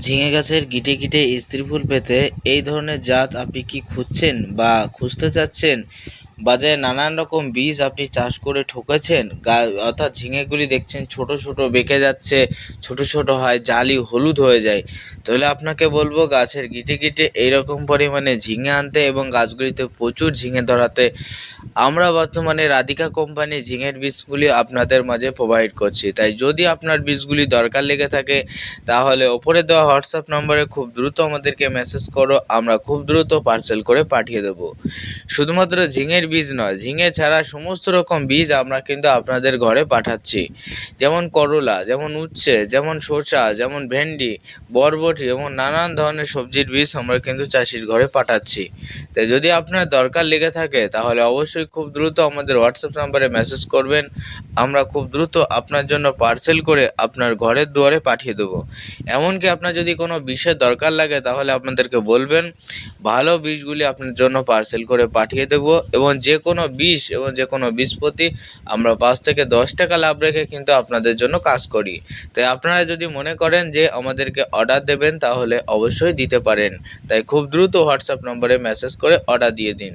ঝিঙে গাছের গিটে গিটে স্ত্রী ফুল পেতে এই ধরনের জাত আপনি কি খুঁজছেন বা খুঁজতে চাচ্ছেন? বাজারে নানান রকম বীজ আপনি চাষ করে ঠকেছেন। গা, অর্থাৎ ঝিঙেগুলি দেখছেন ছোট ছোট বেঁকে যাচ্ছে, ছোট ছোট হয়, জালি হলুদ হয়ে যায়। তাহলে আপনাকে বলব গাছের গিটে গিটে এইরকম পরিমাণে ঝিঙে আনতে এবং গাছগুলিতে প্রচুর ঝিঙে ধরাতে। আমরা বর্তমানে রাধিকা কোম্পানি ঝিঙের বীজগুলি আপনাদের মাঝে প্রোভাইড করছি। তাই যদি আপনার বীজগুলি দরকার লেগে থাকে, তাহলে ওপরে দেওয়া হোয়াটসঅ্যাপ নম্বরে খুব দ্রুত আমাদেরকে মেসেজ করো, আমরা খুব দ্রুত পার্সেল করে পাঠিয়ে দেবো। শুধুমাত্র ঝিঙের বীজ নয়, ঝিঙে ছাড়া সমস্ত রকম বীজ আমরা কিন্তু আপনাদের ঘরে পাঠাচ্ছি। যেমন করলা, যেমন উচ্ছে, যেমন শসা, যেমন ভেন্ডি, বরবটি, এবং নানান ধরনের সবজির বীজ আমরা কিন্তু চাষির ঘরে পাঠাচ্ছি। তাই যদি আপনার দরকার লেগে থাকে, তাহলে অবশ্যই খুব দ্রুত আমাদের হোয়াটসঅ্যাপ নাম্বারে মেসেজ করবেন। আমরা খুব দ্রুত আপনার জন্য পার্সেল করে আপনার ঘরের দুয়ারে পাঠিয়ে দেবো। এমনকি আপনার যদি কোনো বিষের দরকার লাগে, তাহলে আপনাদেরকে বলবেন, ভালো বীজগুলি আপনার জন্য পার্সেল করে পাঠিয়ে দেবো, এবং যে কোনো বিষ এবং যে কোনো বিষপতি আমরা পাঁচ থেকে দশ টাকা লাভ রেখে কিন্তু আপনাদের জন্য কাজ করি। তাই আপনারা যদি মনে করেন যে আমাদেরকে অর্ডার দেবেন, তাহলে অবশ্যই দিতে পারেন। তাই খুব দ্রুত হোয়াটসঅ্যাপ নম্বরে মেসেজ করে অর্ডার দিয়ে দিন।